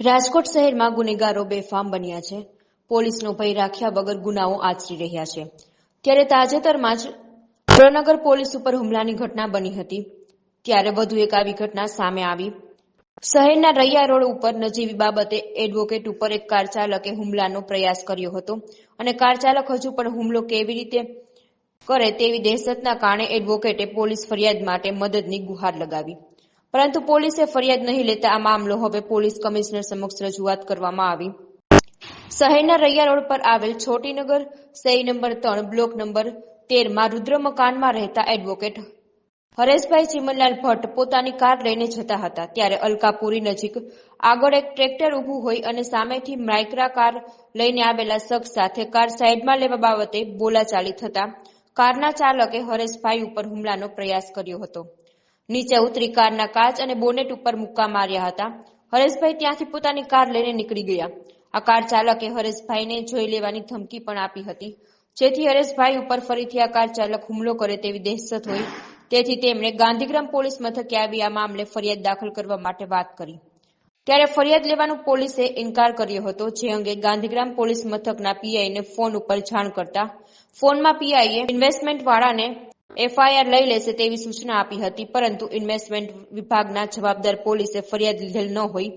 રાજકોટ શહેરમાં ગુનેગારો બેફામ બન્યા છે. પોલીસનો ભય રાખ્યા વગર ગુનાઓ આચરી રહ્યા છે. ત્યારે તાજેતરમાં જ પ્રનગર પોલીસ ઉપર હુમલાની ઘટના બની હતી. ત્યારે વધુ એક આવી ઘટના સામે આવી. શહેરના રૈયા રોડ ઉપર નજીવી બાબતે એડવોકેટ ઉપર એક કાર ચાલકે હુમલાનો પ્રયાસ કર્યો હતો અને કાર ચાલક હજુ પણ હુમલો કેવી રીતે કરે તેવી દહેશતના કારણે એડવોકેટે પોલીસ ફરિયાદ માટે મદદની ગુહાર લગાવી. પરંતુ પોલીસે ફરિયાદ નહીં લેતા આ મામલો હવે પોલીસ કમિશનર સમક્ષ રજૂઆત કરવામાં આવી. શહેરના રૈયા રોડ પર આવેલ છોટીનગર સહી નંબર ત્રણ, બ્લોક નંબર તેરમાં રુદ્ર મકાનમાં રહેતા એડવોકેટ હરેશભાઈ ચિમનલાલ ભટ્ટ પોતાની કાર લઈને જતા હતા. ત્યારે અલકાપુરી નજીક આગળ એક ટ્રેક્ટર ઊભું હોય અને સામેથી માઇક્રા કાર લઈને આવેલા શખ્સ સાથે કાર સાઈડમાં લેવા બાબતે બોલાચાલી થતા કારના ચાલકે હરેશભાઈ ઉપર હુમલાનો પ્રયાસ કર્યો હતો. નીચે ઉતરી કારના કાચ અને બોનેટ ઉપર મુક્કા માર્યા હતા. હરેશભાઈ ત્યાંથી પોતાની કાર લઈને નીકળી ગયા. આ કાર ચાલકે હરેશભાઈને જોઈ લેવાની ધમકી પણ આપી હતી. જેથી હરેશભાઈ ઉપર ફરીથી આ કાર ચાલક હુમલો કરે તેવી દહેશત હોય. તેથી તેમણે ગાંધીગ્રામ પોલીસ મથકે આવી આ મામલે ફરિયાદ દાખલ કરવા માટે વાત કરી. ત્યારે ફરિયાદ લેવાનું પોલીસે ઇનકાર કર્યો હતો, જે અંગે ગાંધીગ્રામ પોલીસ મથકના પીઆઈને ફોન ઉપર જાણ કરતા ફોનમાં પીઆઈએ ઇન્વેસ્ટમેન્ટ વાળાને એફઆઈઆર લઈ લેશે તેવી સૂચના આપી હતી, પરંતુ ઇન્વેસ્ટમેન્ટ વિભાગના જવાબદાર પોલીસે ફરિયાદ લીધેલ ન હોય.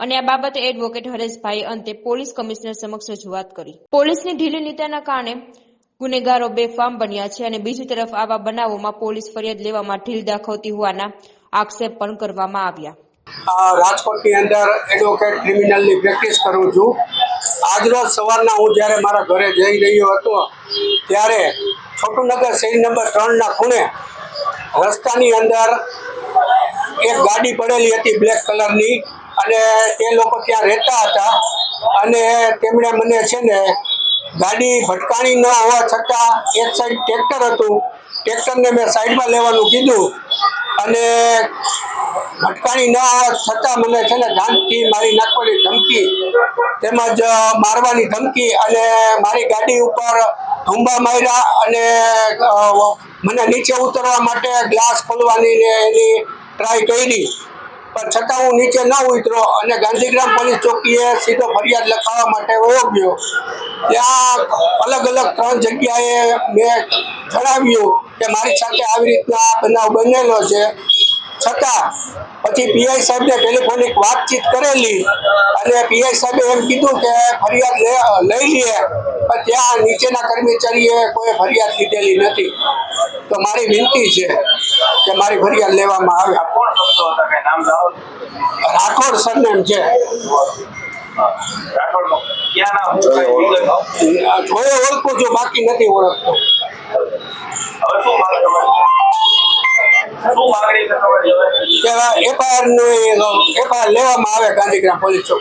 અને આ બાબતે એડવોકેટ હરેશભાઈ અંતે પોલીસ કમિશનર સમક્ષ રજૂઆત કરી. પોલીસની ઢીલી નીતિના કારણે ગુનેગારો બેફામ બન્યા છે અને બીજી તરફ આવા બનાવોમાં પોલીસ ફરિયાદ લેવામાં ઢીલ દાખવતી હોવાના આક્ષેપ પણ કરવામાં આવ્યા. રાજકોટની અંદર એડવોકેટ ક્રિમિનલની પ્રેક્ટિસ કરું છું. આજરોજ સવારના હું જ્યારે મારા ઘરે જઈ રહ્યો હતો, ત્યારે છોટુનગર શેરી નંબર ત્રણના ખૂણે રસ્તાની અંદર એક ગાડી પડેલી હતી બ્લેક કલરની અને તે લોકો ત્યાં રહેતા હતા અને તેમણે મને છે ને ગાડી ભટકાણી ન હોવા છતાં એક સાઈડ ટ્રેક્ટર હતું. ટ્રેક્ટરને મેં સાઈડમાં લેવાનું કીધું અને ભટકાણી ન હોવા છતાં મને છે ને ધાનથી મારી નાખવાની ધમકી તેમજ મારવાની ધમકી અને મારી ગાડી ઉપર ધુંબા માર્યા અને મને નીચે ઉતરવા માટે ગ્લાસ ખોલવાની ને એની ટ્રાય કરી. પણ છતાં હું નીચે ન ઉતર્યો અને ગાંધીગ્રામ પોલીસ ચોકીએ સીધો ફરિયાદ લખાવવા માટે વયો ત્યાં અલગ અલગ ત્રણ જગ્યાએ મેં જણાવ્યું કે મારી સાથે આવી રીતના બનાવ બનેલો છે. છતાં પછી પીઆઈ સાહેબને ટેલિફોનિક વાતચીત કરેલી અને પીઆઈ સાહેબે એમ કીધું કે ફરિયાદ લઈ લઈએ પણ ત્યાં નીચેના કર્મચારીએ કોઈ ફરિયાદ લીધેલી નથી. તો મારી વિનંતી છે કે મારી ફરિયાદ લેવામાં આવે? રાઠોડ સરનેમ છે. જોયે ઓળખું છું બાકી નથી ઓળખતો. કે એફઆઈઆરનું એફઆઈઆર લેવામાં આવે ગાંધીગ્રામ પોલીસ ચોક.